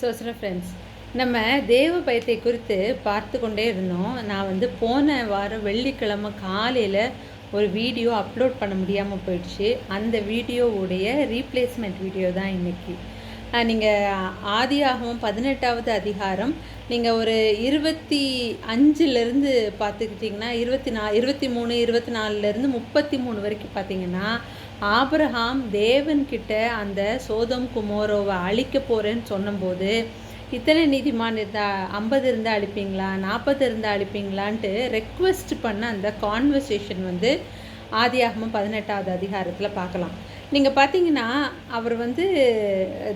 சோசர friends நம்ம தேவ பயத்தை குறித்து பார்த்து கொண்டே இருந்தோம். நான் வந்து போன வாரம் வெள்ளிக்கிழமை காலையில் ஒரு வீடியோ அப்லோட் பண்ண முடியாமல் போயிடுச்சு. அந்த வீடியோவுடைய ரீப்ளேஸ்மெண்ட் வீடியோ தான் இன்றைக்கி நீங்கள் ஆதியாகவும் பதினெட்டாவது அதிகாரம். நீங்கள் ஒரு இருபத்தி அஞ்சுலேருந்து பார்த்துக்கிட்டிங்கன்னா இருபத்தி நா இருபத்தி மூணு இருபத்தி நாலுலேருந்து முப்பத்தி மூணு வரைக்கும் பார்த்தீங்கன்னா ஆபிரகாம் தேவன்கிட்ட அந்த சோதம் குமோரோவை அழிக்க போகிறேன்னு சொன்னபோது இத்தனை நீதிமான் இருந்தால் ஐம்பது இருந்தால் அழிப்பீங்களா நாற்பது இருந்தால் அழிப்பீங்களான்ட்டு ரெக்வெஸ்ட் பண்ண அந்த கான்வர்சேஷன் வந்து ஆதியாகமும் பதினெட்டாவது அதிகாரத்தில் பார்க்கலாம். நீங்கள் பார்த்தீங்கன்னா அவர் வந்து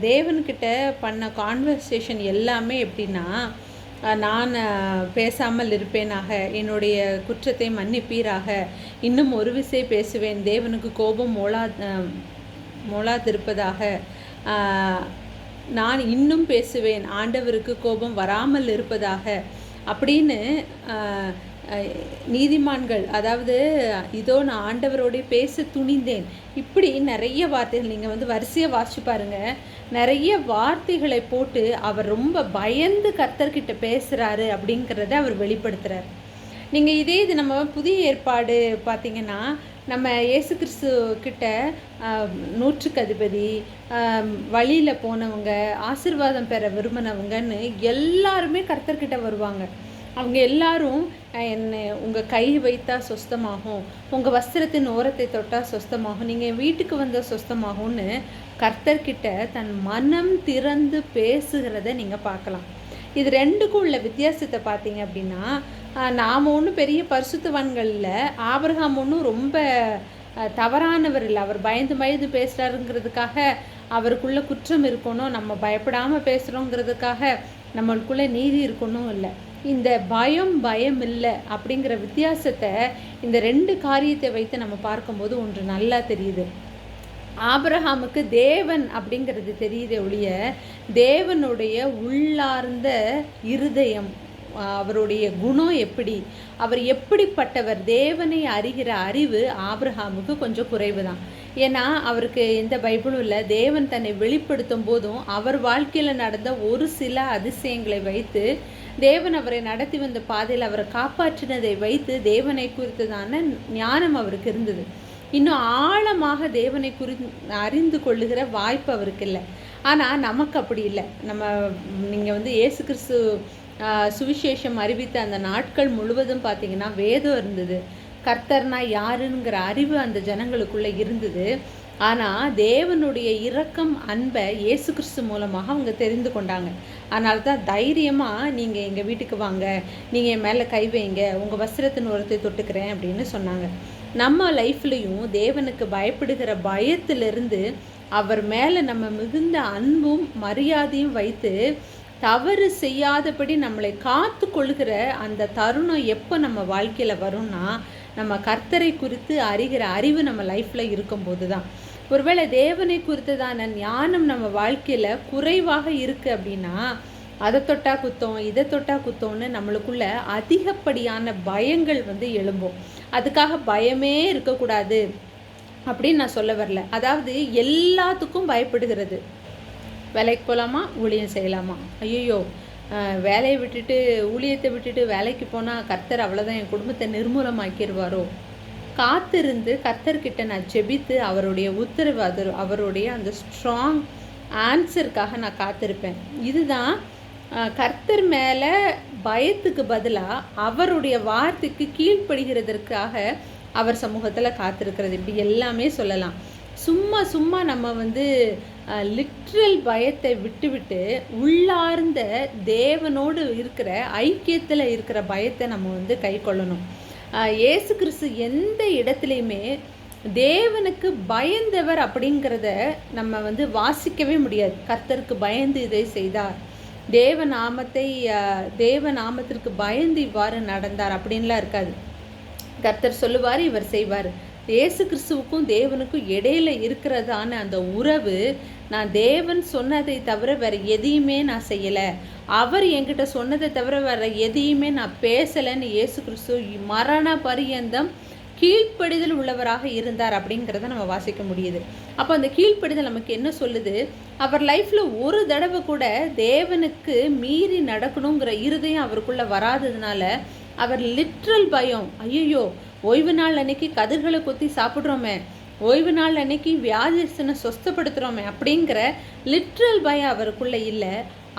தேவன்கிட்ட பண்ண கான்வர்சேஷன் எல்லாமே எப்படின்னா நான் பேசாமல் இருப்பேனாக என்னுடைய குற்றத்தை மன்னிப்பீராக இன்னும் ஒரு விசை பேசுவேன் தேவனுக்கு கோபம் மோளா மோளாதிருப்பதாக நான் இன்னும் பேசுவேன் ஆண்டவருக்கு கோபம் வராமல் இருப்பதாக அப்படின்னு நீதிமான்கள் அதாவது இதோ நான் ஆண்டவரோடைய பேச துணிந்தேன். இப்படி நிறைய வார்த்தைகள் நீங்கள் வந்து வரிசையை வாசிச்சு பாருங்கள் நிறைய வார்த்தைகளை போட்டு அவர் ரொம்ப பயந்து கர்த்தர்கிட்ட பேசுகிறாரு அப்படிங்கிறத அவர் வெளிப்படுத்துகிறார் நீங்கள் இதே இது நம்ம புதிய ஏற்பாடு பார்த்திங்கன்னா நம்ம இயேசு கிறிஸ்து கிட்ட நூற்றுக்கு அதிபதி வழியில் போனவங்க ஆசிர்வாதம் பெற விரும்பினவங்கன்னு எல்லாருமே கர்த்தர்கிட்ட வருவாங்க. அவங்க எல்லாரும் என்னை உங்கள் கை வைத்தா சொஸ்தமாகும் உங்கள் வஸ்திரத்தின் ஓரத்தை தொட்டால் சொஸ்தமாகும் நீங்கள் வீட்டுக்கு வந்தால் சொஸ்தமாகும்னு கர்த்தர்கிட்ட தன் மனம் திறந்து பேசுகிறத நீங்கள் பார்க்கலாம். இது ரெண்டுக்கும் உள்ள வித்தியாசத்தை பார்த்தீங்க அப்படின்னா நாம் ஒன்றும் பெரிய பரிசுத்தவான்கள் இல்லை ஆபரகாம் ஒன்றும் ரொம்ப தவறானவர் இல்லை. அவர் பயந்து பயந்து பேசுகிறாருங்கிறதுக்காக அவருக்குள்ள குற்றம் இருக்கணும் நம்ம பயப்படாமல் பேசுகிறோங்கிறதுக்காக நம்மளுக்குள்ளே நீதி இருக்கணும் இல்லை. இந்த பயம் பயம் இல்லை அப்படிங்கிற வித்தியாசத்தை இந்த ரெண்டு காரியத்தை வைத்து நம்ம பார்க்கும்போது ஒன்று நல்லா தெரியுது. ஆபிரஹாமுக்கு தேவன் அப்படிங்கிறது தெரியுதே ஒழிய தேவனுடைய உள்ளார்ந்த இருதயம் அவருடைய குணம் எப்படி? அவர் எப்படிப்பட்டவர்? தேவனை அறிகிற அறிவு ஆப்ரஹாமுக்கு கொஞ்சம் குறைவு தான் ஏன்னா அவருக்கு எந்த பைபிளும் இல்லை தேவன் தன்னை வெளிப்படுத்தும் போதும் அவர் வாழ்க்கையில் நடந்த ஒரு சில அதிசயங்களை வைத்து தேவன் அவரை நடத்தி வந்த பாதையில் அவரை காப்பாற்றினதை வைத்து தேவனை குறித்ததான ஞானம் அவருக்கு இருந்தது. இன்னும் ஆழமாக தேவனை குறி அறிந்து கொள்ளுகிற வாய்ப்பு அவருக்கு இல்லை. ஆனால் நமக்கு அப்படி இல்லை. நம்ம நீங்கள் வந்து ஏசு கிறிஸ்து சுவிசேஷம் அறிவித்த அந்த நாட்கள் முழுவதும் பார்த்தீங்கன்னா வேதம் இருந்தது. கர்த்தர்னா யாருங்கிற அறிவு அந்த ஜனங்களுக்குள்ளே இருந்தது. ஆனால் தேவனுடைய இரக்கம் அன்பை இயேசு கிறிஸ்து மூலமாக அவங்க தெரிந்து கொண்டாங்க. அதனால தான் தைரியமாக நீங்கள் எங்கள் வீட்டுக்கு வாங்க நீங்கள் என் மேலே கை வைங்க உங்கள் வஸ்திரத்தின் உரத்தை தொட்டுக்கிறேன் அப்படின்னு சொன்னாங்க. நம்ம லைஃப்லேயும் தேவனுக்கு பயப்படுகிற பயத்திலிருந்து அவர் மேலே நம்ம மிகுந்த அன்பும் மரியாதையும் வைத்து தவறு செய்யாதபடி நம்மளை காத்து கொள்கிற அந்த தருணம் எப்போ நம்ம வாழ்க்கையில் வரும்னா நம்ம கர்த்தரை குறித்து அறிகிற அறிவு நம்ம லைஃப்பில் இருக்கும்போது தான். ஒருவேளை தேவனை குறித்ததான ஞானம் நம்ம வாழ்க்கையில் குறைவாக இருக்குது அப்படின்னா அதை தொட்டா குத்தம் இதை தொட்டா குத்தோம்னு நம்மளுக்குள்ள அதிகப்படியான பயங்கள் வந்து எழும்பும். அதுக்காக பயமே இருக்கக்கூடாது அப்படின்னு நான் சொல்ல வரல. அதாவது எல்லாத்துக்கும் பயப்படுகிறது. வேலைக்கு போகலாமா ஊழியம் செய்யலாமா? ஐயோ வேலையை விட்டுட்டு ஊழியத்தை விட்டுட்டு வேலைக்கு போனால் கர்த்தர் அவ்வளோதான் என் குடும்பத்தை நிர்மூலமாக்கிடுவாரோ காத்திருந்து கர்த்தர்கிட்ட நான் ஜெபித்து அவருடைய உத்தரவு அது அவருடைய அந்த ஸ்ட்ராங் ஆன்சருக்காக நான் காத்திருப்பேன். இதுதான் கர்த்தர் மேலே பயத்துக்கு பதிலாக அவருடைய வார்த்தைக்கு கீழ்ப்படுகிறதற்காக அவர் சமூகத்தில் காத்திருக்கிறது. இப்படி எல்லாமே சொல்லலாம். சும்மா சும்மா நம்ம வந்து லிட்ரல் பயத்தை விட்டுவிட்டு உள்ளார்ந்த தேவனோடு இருக்கிற ஐக்கியத்தில் இருக்கிற பயத்தை நம்ம வந்து கை கொள்ளணும். ஏசு கிறிஸ்து எந்த இடத்துலையுமே தேவனுக்கு பயந்தவர் அப்படிங்கிறத நம்ம வந்து வாசிக்கவே முடியாது. கர்த்தருக்கு பயந்து இதை செய்தார். தேவ நாமத்தை தேவ நாமத்திற்கு பயந்து இவ்வாறு நடந்தார் அப்படின்லாம் இருக்காது. கர்த்தர் சொல்லுவார் இவர் செய்வார். ஏசு கிறிஸ்துவுக்கும் தேவனுக்கும் இடையில இருக்கிறதான அந்த உறவு நான் தேவன் சொன்னதை தவிர வேற எதையுமே நான் செய்யலை. அவர் என்கிட்ட சொன்னதை தவிர வேற எதையுமே நான் பேசலைன்னு ஏசு கிறிஸ்து மரண பரியந்தம் கீழ்ப்படிதல் உள்ளவராக இருந்தார் அப்படிங்கிறத நம்ம வாசிக்க முடியுது. அப்போ அந்த கீழ்ப்படிதல் நமக்கு என்ன சொல்லுது? அவர் லைஃப்பில் ஒரு தடவை கூட தேவனுக்கு மீறி நடக்கணுங்கிற இருதயம் அவருக்குள்ளே வராததுனால அவர் லிட்ரல் பயம். ஐயோ ஓய்வு நாள் அன்னைக்கு கதிர்களை கொத்தி சாப்பிட்றோமே ஓய்வு நாள் அன்னைக்கு வியாதிசனை சொஸ்தப்படுத்துகிறோமே அப்படிங்கிற லிட்ரல் பயம் அவருக்குள்ளே இல்லை.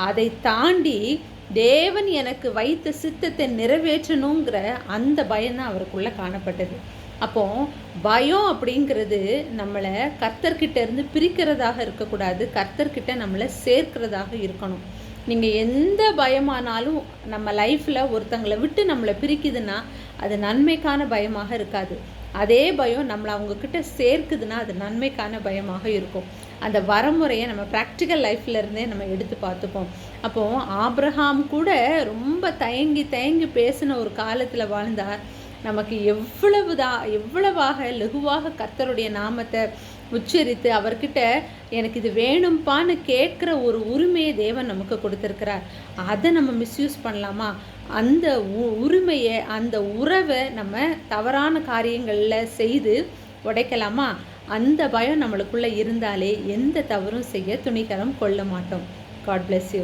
அதை தாண்டி தேவன் எனக்கு வைத்த சித்தத்தை நிறைவேற்றணுங்கிற அந்த பயம்தான் அவருக்குள்ளே காணப்பட்டது. அப்போ பயம் அப்படிங்கிறது நம்மளை கர்த்தர்கிட்ட இருந்து பிரிக்கிறதாக இருக்கக்கூடாது. கர்த்தர்கிட்ட நம்மளை சேர்க்கிறதாக இருக்கணும். நீங்கள் எந்த பயமானாலும் நம்ம லைஃப்பில் ஒருத்தங்களை விட்டு நம்மளை பிரிக்குதுன்னா அது நன்மைக்கான பயமாக இருக்காது. அதே பயம் நம்மளை அவங்கக்கிட்ட சேர்க்குதுன்னா அது நன்மைக்கான பயமாக இருக்கும். அந்த வரமுறையை நம்ம ப்ராக்டிக்கல் லைஃப்ல இருந்தே நம்ம எடுத்து பார்த்துப்போம். அப்போது ஆப்ரஹாம் கூட ரொம்ப தயங்கி தயங்கி பேசின ஒரு காலத்தில் வாழ்ந்தார். நமக்கு எவ்வளவுதா எவ்வளவாக லகுவாக கர்த்தருடைய நாமத்தை உச்சரித்து அவர்கிட்ட எனக்கு இது வேணும்ப்பான்னு கேட்குற ஒரு உரிமையை தேவன் நமக்கு கொடுத்துருக்கிறார். அதை நம்ம மிஸ்யூஸ் பண்ணலாமா? அந்த உ- உரிமையை அந்த உறவை நம்ம தவறான காரியங்களில் செய்து உடைக்கலாமா? அந்த பயம் நம்மளுக்குள்ளே இருந்தாலே எந்த தவறும் செய்ய துணிகரம் கொள்ள மாட்டோம். God bless you